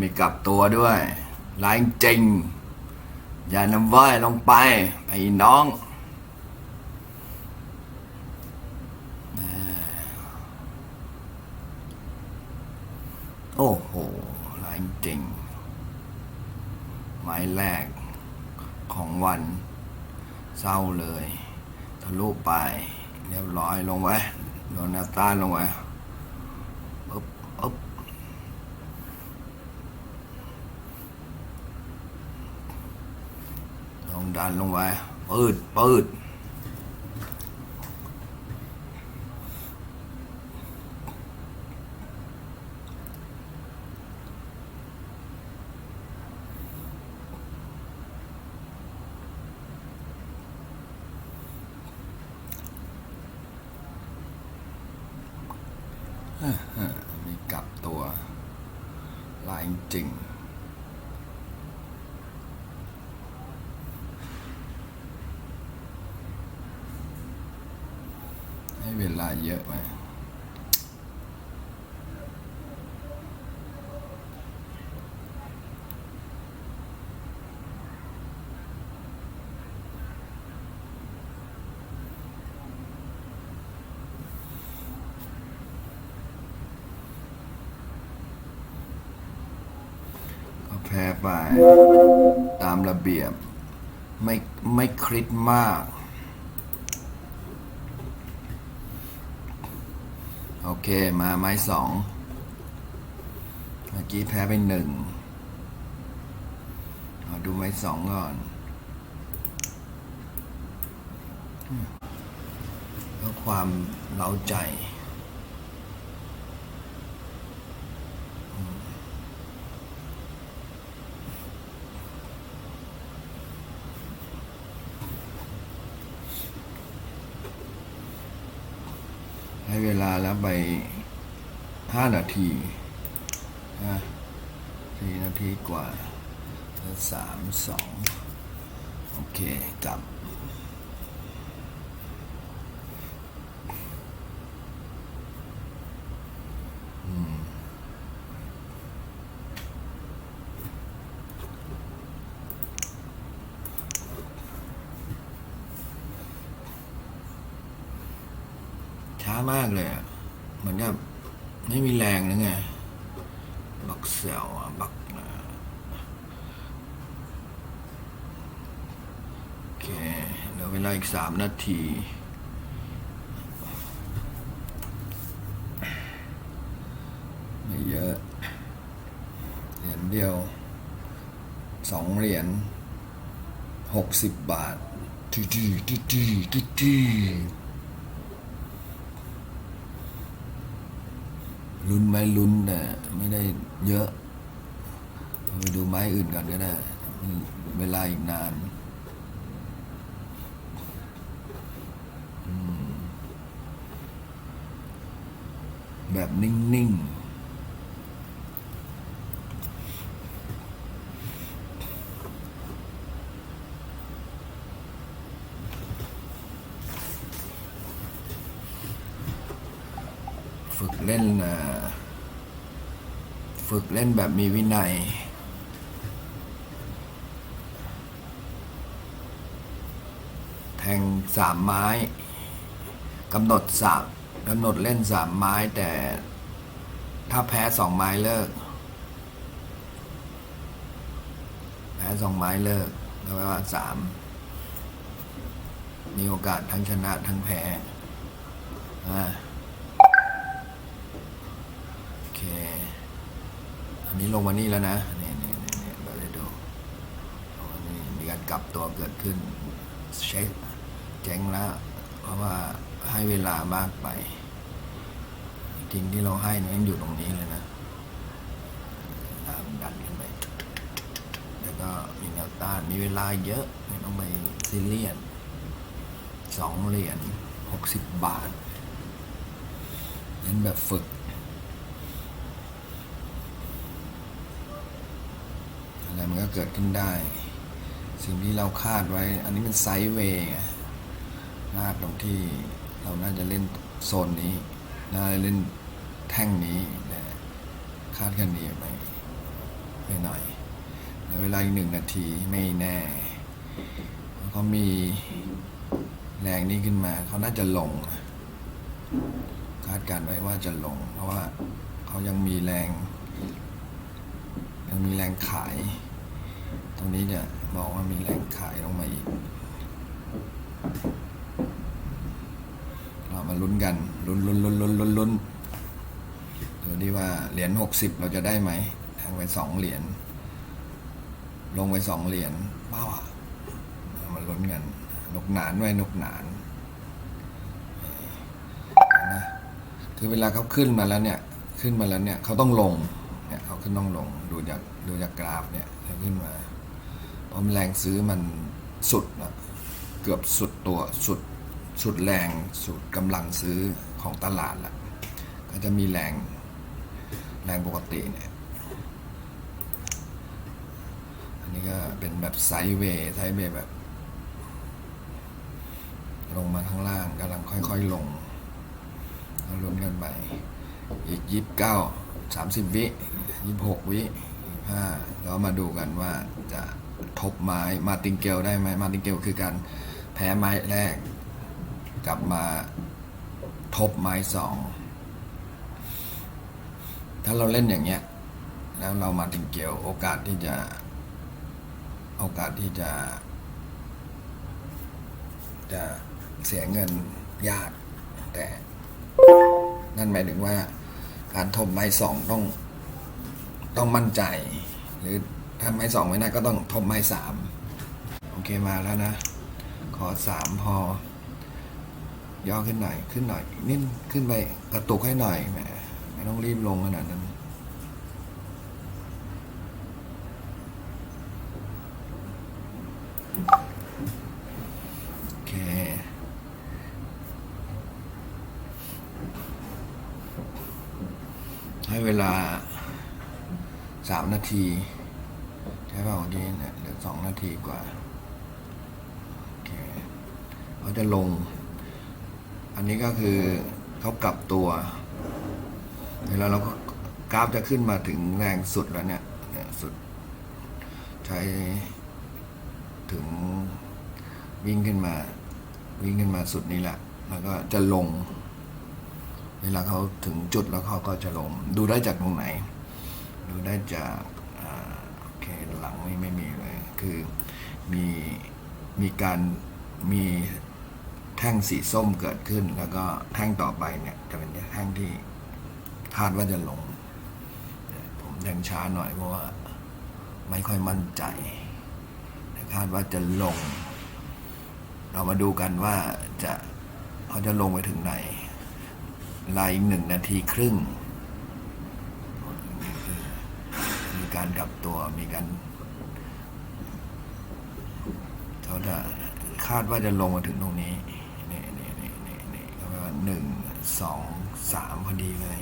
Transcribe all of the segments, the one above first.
มีกลับตัวด้วยแรงจริง อย่านำว่ายลงไปไอ้น้องโอ้โหแรงจริงหมายแรกของวันเศร้าเลย ทะลุไป เรียบร้อยลงไว้ โดนหน้าตาลงไว้ปึ๊บปึ๊บลง ดันลงไว้ปืดปืดมีกลับตัวลายจริง ให้เว ลาเยอะไหมก็แพ้ไป ตามระเบียบ ไม่ไม่คริดมาก โอเคมาไม้สองเมื่อกี้แพ้ไปหนึ่งมาดูไม้สองก่อนเพื่อความเล้าใจ ให้เว ลาแล้วไปห้านาทีนะสี่นาทีกว่าสามสองโอเคกลับ ช้ามากเลยอะเหมือนกับไม่มีแรงนะไง บักเซลอะบักโอเคเหลือเวลาอีกสามนาทีไม่เยอะ เหรียญเดียวสองเหรียญหกสิบบาททีทีทีทีทีที ลุ้นไหมลุ้นแต่ไม่ได้เยอะ ไปดูไม้อื่นก่อนก็ได้เวลาอีกนานแบบนิ่ง ๆ ฝึกเล่นเอ่อ ฝึกเล่นแบบมีวินัย แทงสามไม้กำหนดสามกำหนดเล่นสามไม้แต่ถ้าแพ้สองไม้เลิก แพ้สองไม้เลิกแปลว่าสามมีโอกาสทั้งชนะทั้งแพ้อ่าโอเค อันนี้ลงมานี่แล้วนะนี่นี่นี่เราจะดูลงมานี่มีการกลับตัวเกิดขึ้นเช็คเจ๊งแล้วเพราะว่าให้เวลามากไป จริงที่เราให้นี่ยังอยู่ตรงนี้เลยนะตามดันกันไปแล้วก็มีแนวต้านมีเวลาเยอะไม่ต้องไปซีเรียสสองเหรียญหกสิบบาทเน้นแบบฝึก อะไรมันก็ เกิดขึ้นได้ สิ่งที่เราคาดไว้ อันนี้เป็นไซด์เวย์ไงพลาดตรงที่เราน่าจะเล่นโซนนี้ น่าจะเล่นแท่งนี้คาดกันนี้ไปไปหน่อยเวลาอีกหนึ่งนาทีไม่แน่เขามีแรงนี้ขึ้นมาเขาน่าจะลง คาดการณ์ไว้ว่าจะลง เพราะว่าเขายังมีแรง ยังมีแรงขาย ตรงนี้จะบอกว่ามีแรงขายลงมาอีก เรามาลุ้นกัน ลุ้นลุ้นลุ้นลุ้นลุ้นลุ้นดูดิว่าเหรียญหกสิบเราจะได้ไหมแทงไปสองเหรียญ ลงไปสองเหรียญเป้าอะเรามาลุ้นกันนกหนานไว้นกหนานนะคือเวลาเขาขึ้นมาแล้วเนี่ย ขึ้นมาแล้วเนี่ยเขาต้องลง ขึ้นต้องลงดูจากดูจากกราฟเนี่ยขึ้นมาเพราะแรงซื้อมันสุดนะเกือบสุดตัวสุดสุดแรงสุดกำลังซื้อของตลาดแหละก็จะมีแรงแรงปกติเนี่ย อันนี้ก็เป็นแบบไซด์เวย์ไซด์เวย์แบบ ลงมาข้างล่างกำลังค่อยๆลงราลุ้นกันไปอีกยี่สิบเก้า สามสิบวิยี่สิบหกวิห้าแล้วมาดูกันว่าจะทบไม้มาติงเกลได้ไหมมาติงเกลคือการแพ้ไม้แรก กลับมาทบไม้สองถ้าเราเล่นอย่างเงี้ยแล้วเรามาติงเกลโอกาสที่จะ โอกาสที่จะ จะเสียเงินยากแต่นั่นหมายถึงว่า การทบไม้สองต้องต้องมั่นใจ หรือถ้าไม้สองไม่ได้ก็ต้องทบไม้สามโอเคมาแล้วนะ ขอสามพอย่อขึ้นหน่อยขึ้นหน่อยนิดขึ้นไปกระตุกให้หน่อยแหมไม่ต้องรีบลงขนาดนั้น โอเค ให้เว ลาสามนาที ใช่ป่าวเมื่อกี้เนี่ยเหลือสองนาทีกว่าโอเคเขาจะลง อันนี้ก็คือเขากลับตัว เวลาเราก็กราฟจะขึ้นมาถึงแรงสุดแล้วเนี่ยเนี่ยสุด ใช้ถึงวิ่งขึ้นมา วิ่งขึ้นมาสุดนี้แหละ แล้วก็จะลง เวลาเขาถึงจุดแล้วเขาก็จะลงดูได้จากตรงไหน ดูได้จากโอเคหลังไม่ไม่มีเลยคือมีมีการมีแท่งสีส้มเกิดขึ้น แล้วก็แท่งต่อไปเนี่ยจะเป็นแท่งที่คาดว่าจะลง ผมยังช้าหน่อยเพราะว่าไม่ค่อยมั่นใจคาดว่าจะลง เรามาดูกันว่าจะเขาจะลงไปถึงไหน ลายหนึ่งนาทีครึ่ง มีการกลับตัวมีการเขาจะคาดว่าจะลงมาถึงตรงนี้นี่นี่นี่นี่นี่ก็แปลว่าหนึ่งสองสามพอดีเลย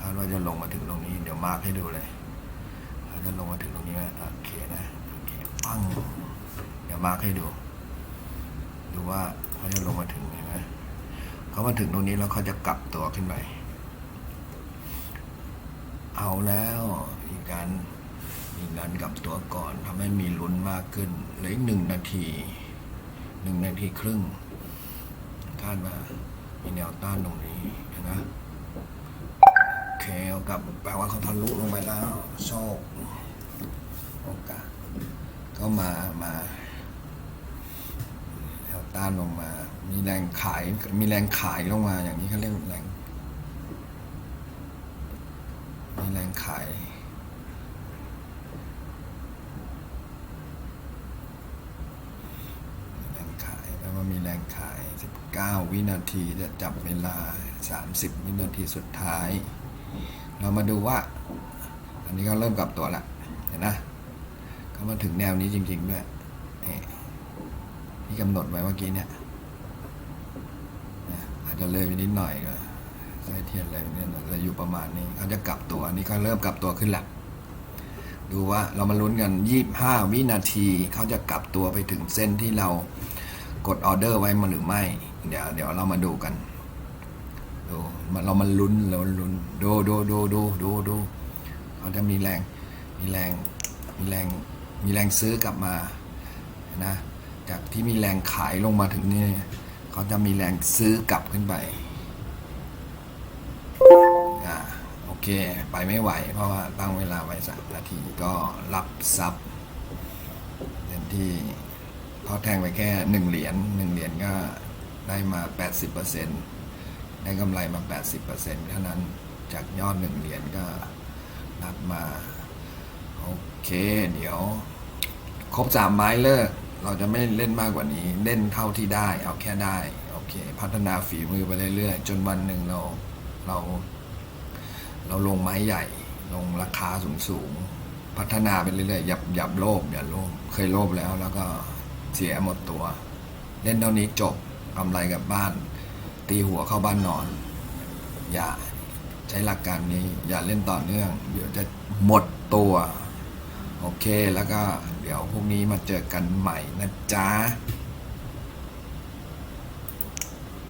คาดว่าจะลงมาถึงตรงนี้ เดี๋ยวมาร์คให้ดูเลยเขาจะลงมาถึงตรงนี้นะโอเคนะโอเคปั้งเดี๋ยวมาร์คให้ดูดูว่าเขาจะลงมาถึงเห็นไหม เขามาถึงตรงนี้แล้วเขาจะกลับตัวขึ้นไป เอาแล้วมีการมีการกลับตัวก่อนทำให้มีลุ้นมากขึ้นเหลืออีกหนึ่งนาทีหนึ่งนาทีครึ่งคาดว่ามีแนวต้านตรงนี้นไหมโอเคเอากลับแปลว่าเขาทะลุลงไปแล้วโชคโอกาสก็มามา ต้านลงมา มีแรงขาย มีแรงขายลงมา อย่างนี้เขาเรียกแรง มีแรงขาย แรงขายแปลว่ามีแรงขาย 19 วินาทีจะจับเวลา 30 วินาทีสุดท้าย เรามาดูว่า อันนี้เขาเริ่มกลับตัวละ เห็นนะเขามาถึงแนวนี้จริงๆด้วยนี่ ที่กำหนดไว้เมื่อกี้เนี่ยอาจจะเลยไปนิดหน่อยก็ใส่เทียนเลยไปนิดหน่อยแต่อยู่ประมาณนี้เขาจะกลับตัวอันนี้เขาเริ่มกลับตัวขึ้นละดูว่าเรามาลุ้นกัน 25 วินาทีเขาจะกลับตัวไปถึงเส้นที่เรากดออเดอร์ไว้มาหรือไม่ เดี๋ยวเดี๋ยวเรามาดูกันดูมันเรามันลุ้นเราลุ้นดูดูดูดูดูดูเขาจะมีแรงมีแรงมีแรงมีแรงซื้อกลับมานะ จากที่มีแรงขายลงมาถึงนี่เขาจะมีแรงซื้อกลับขึ้นไปอ่าโอเค ไปไม่ไหว เพราะว่าตั้งเวลาไว้สามนาทีก็รับซับเต็มที่เขาแทงไปแค่หนึ่งเหรียญหนึ่งเหรียญก็ได้มา 80%ได้กำไรมา 80%เท่านั้นจากยอดหนึ่งเหรียญก็รับมา โอเค เดี๋ยว ครบสามไม้เลิก เราจะไม่เล่นมากกว่านี้ เล่นเท่าที่ได้ เอาแค่ได้ โอเค พัฒนาฝีมือไปเรื่อยๆ จนวันหนึ่งเราเรา เราลงไม้ใหญ่ ลงราคาสูงๆ พัฒนาไปเรื่อยๆอย่าอย่าโลภอย่าโลภเคยโลภแล้ว แล้วก็เสียหมดตัว เล่นเท่านี้จบกำไรกับบ้าน ตีหัวเข้าบ้านนอน อย่าใช้หลักการนี้ อย่าเล่นต่อเนื่อง เดี๋ยวจะหมดตัว โอเคแล้วก็ เดี๋ยวพรุ่งนี้มาเจอกันใหม่นะจ๊ะ